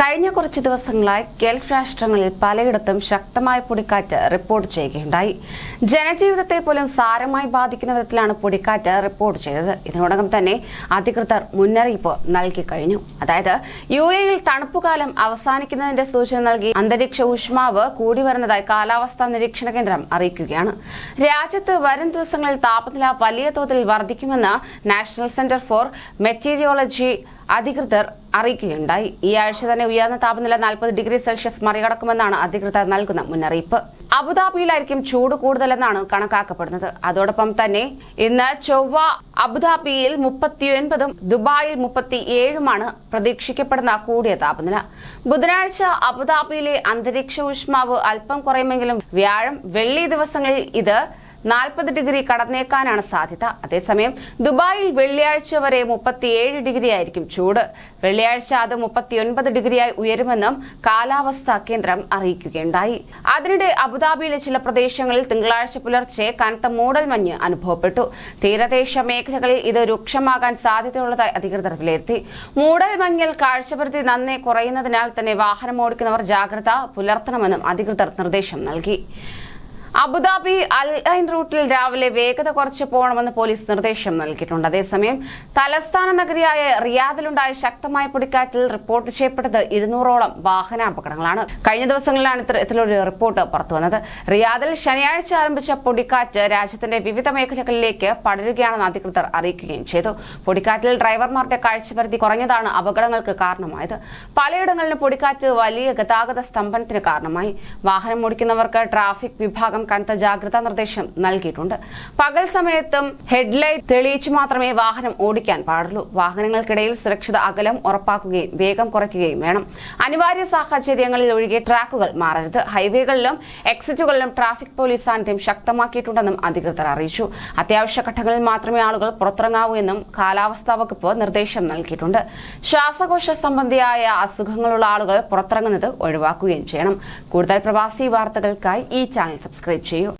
കഴിഞ്ഞ കുറച്ച് ദിവസങ്ങളായി ഗൾഫ് രാഷ്ട്രങ്ങളിൽ പലയിടത്തും ശക്തമായ പൊടിക്കാറ്റ് റിപ്പോർട്ട് ചെയ്യുകയുണ്ടായി. ജനജീവിതത്തെ പോലും സാരമായി ബാധിക്കുന്ന വിധത്തിലാണ് പൊടിക്കാറ്റ് റിപ്പോർട്ട് ചെയ്തത്. ഇതിനോടകം തന്നെ അധികൃതർ മുന്നറിയിപ്പ് നൽകി കഴിഞ്ഞു. അതായത് യു എയിൽ തണുപ്പുകാലം അവസാനിക്കുന്നതിന്റെ സൂചന നൽകി അന്തരീക്ഷ ഊഷ്മാവ് കൂടി വരുന്നതായി കാലാവസ്ഥാ നിരീക്ഷണ കേന്ദ്രം അറിയിക്കുകയാണ്. രാജ്യത്ത് വരും ദിവസങ്ങളിൽ താപനില വലിയ തോതിൽ വർദ്ധിക്കുമെന്ന് നാഷണൽ സെന്റർ ഫോർ മെറ്റീരിയോളജി അധികൃതർ അറിയിക്കുകയുണ്ടായി. ഈ ആഴ്ച തന്നെ ഉയർന്ന താപനില നാൽപ്പത് ഡിഗ്രി സെൽഷ്യസ് മറികടക്കുമെന്നാണ് അധികൃതർ നൽകുന്ന മുന്നറിയിപ്പ്. അബുദാബിയിലായിരിക്കും ചൂട് കൂടുതലെന്നാണ് കണക്കാക്കപ്പെടുന്നത്. അതോടൊപ്പം തന്നെ ഇന്ന് ചൊവ്വ അബുദാബിയിൽ മുപ്പത്തിയൊൻപതും ദുബായിൽ മുപ്പത്തിയേഴുമാണ് പ്രതീക്ഷിക്കപ്പെടുന്ന കൂടിയ താപനില. ബുധനാഴ്ച അബുദാബിയിലെ അന്തരീക്ഷ ഊഷ്മാവ് അല്പം കുറയുമെങ്കിലും വ്യാഴം വെള്ളി ദിവസങ്ങളിൽ ഇത് നാൽപ്പത് ഡിഗ്രി കടന്നേക്കാനാണ് സാധ്യത. അതേസമയം ദുബായിൽ വെള്ളിയാഴ്ച വരെ മുപ്പത്തിയേഴ് ഡിഗ്രി ആയിരിക്കും ചൂട്. വെള്ളിയാഴ്ച അത് മുപ്പത്തിയൊൻപത് ഡിഗ്രിയായി ഉയരുമെന്നും കാലാവസ്ഥാ കേന്ദ്രം അറിയിക്കുകയുണ്ടായി. അതിനിടെ അബുദാബിയിലെ ചില പ്രദേശങ്ങളിൽ തിങ്കളാഴ്ച പുലർച്ചെ കനത്ത മൂടൽ മഞ്ഞ് അനുഭവപ്പെട്ടു. തീരദേശ മേഖലകളിൽ ഇത് രൂക്ഷമാകാൻ സാധ്യതയുള്ളതായി അധികൃതർ വിലയിരുത്തി. മൂടൽ മഞ്ഞിൽ കാഴ്ചപരിധി നന്നെ കുറയുന്നതിനാൽ തന്നെ വാഹനം ഓടിക്കുന്നവർ ജാഗ്രത പുലർത്തണമെന്നും അധികൃതർ നിർദ്ദേശം നൽകി. അബുദാബി അൽ ഐൻ റൂട്ടിൽ രാവിലെ വേഗത കുറച്ച് പോകണമെന്ന് പോലീസ് നിർദ്ദേശം നൽകിയിട്ടുണ്ട്. അതേസമയം തലസ്ഥാന നഗരിയായ റിയാദിലുണ്ടായ ശക്തമായ പൊടിക്കാറ്റിൽ റിപ്പോർട്ട് ചെയ്യപ്പെട്ടത് ഇരുന്നൂറോളം വാഹനാപകടങ്ങളാണ്. കഴിഞ്ഞ ദിവസങ്ങളിലാണ് ഇത്തരത്തിലൊരു റിപ്പോർട്ട് പുറത്തുവന്നത് റിയാദിൽ ശനിയാഴ്ച ആരംഭിച്ച പൊടിക്കാറ്റ് രാജ്യത്തിന്റെ വിവിധ മേഖലകളിലേക്ക് പടരുകയാണെന്ന് അധികൃതർ അറിയിക്കുകയും ചെയ്തു. പൊടിക്കാറ്റിൽ ഡ്രൈവർമാരുടെ കാഴ്ചപരിധി കുറഞ്ഞതാണ് അപകടങ്ങൾക്ക് കാരണമായത്. പലയിടങ്ങളിലും പൊടിക്കാറ്റ് വലിയ ഗതാഗത സ്തംഭനത്തിന് കാരണമായി. വാഹനം ഓടിക്കുന്നവർക്ക് ട്രാഫിക് വിഭാഗം കനത്ത ജാഗ്രതാ നിർദ്ദേശം നൽകിയിട്ടുണ്ട്. പകൽ സമയത്തും ഹെഡ്ലൈറ്റ് തെളിയിച്ചു മാത്രമേ വാഹനം ഓടിക്കാൻ പാടുള്ളൂ. വാഹനങ്ങൾക്കിടയിൽ സുരക്ഷിത അകലം ഉറപ്പാക്കുകയും വേഗം കുറയ്ക്കുകയും വേണം. അനിവാര്യ സാഹചര്യങ്ങളിൽ ഒഴികെ ട്രാക്കുകൾ മാറരുത്. ഹൈവേകളിലും എക്സിറ്റുകളിലും ട്രാഫിക് പോലീസ് സാന്നിധ്യം ശക്തമാക്കിയിട്ടുണ്ടെന്നും അധികൃതർ അറിയിച്ചു. അത്യാവശ്യ ഘട്ടങ്ങളിൽ മാത്രമേ ആളുകൾ പുറത്തിറങ്ങാവൂ എന്നും കാലാവസ്ഥാ വകുപ്പ് നിർദ്ദേശം നൽകിയിട്ടുണ്ട്. ശ്വാസകോശ സംബന്ധിയായ അസുഖങ്ങളുള്ള ആളുകൾ പുറത്തിറങ്ങുന്നത് ഒഴിവാക്കുകയും ചെയ്യണം. കൂടുതൽ പ്രവാസി വാർത്തകൾക്കായി ഈ ചാനൽ സബ്സ്ക്രൈബ് invece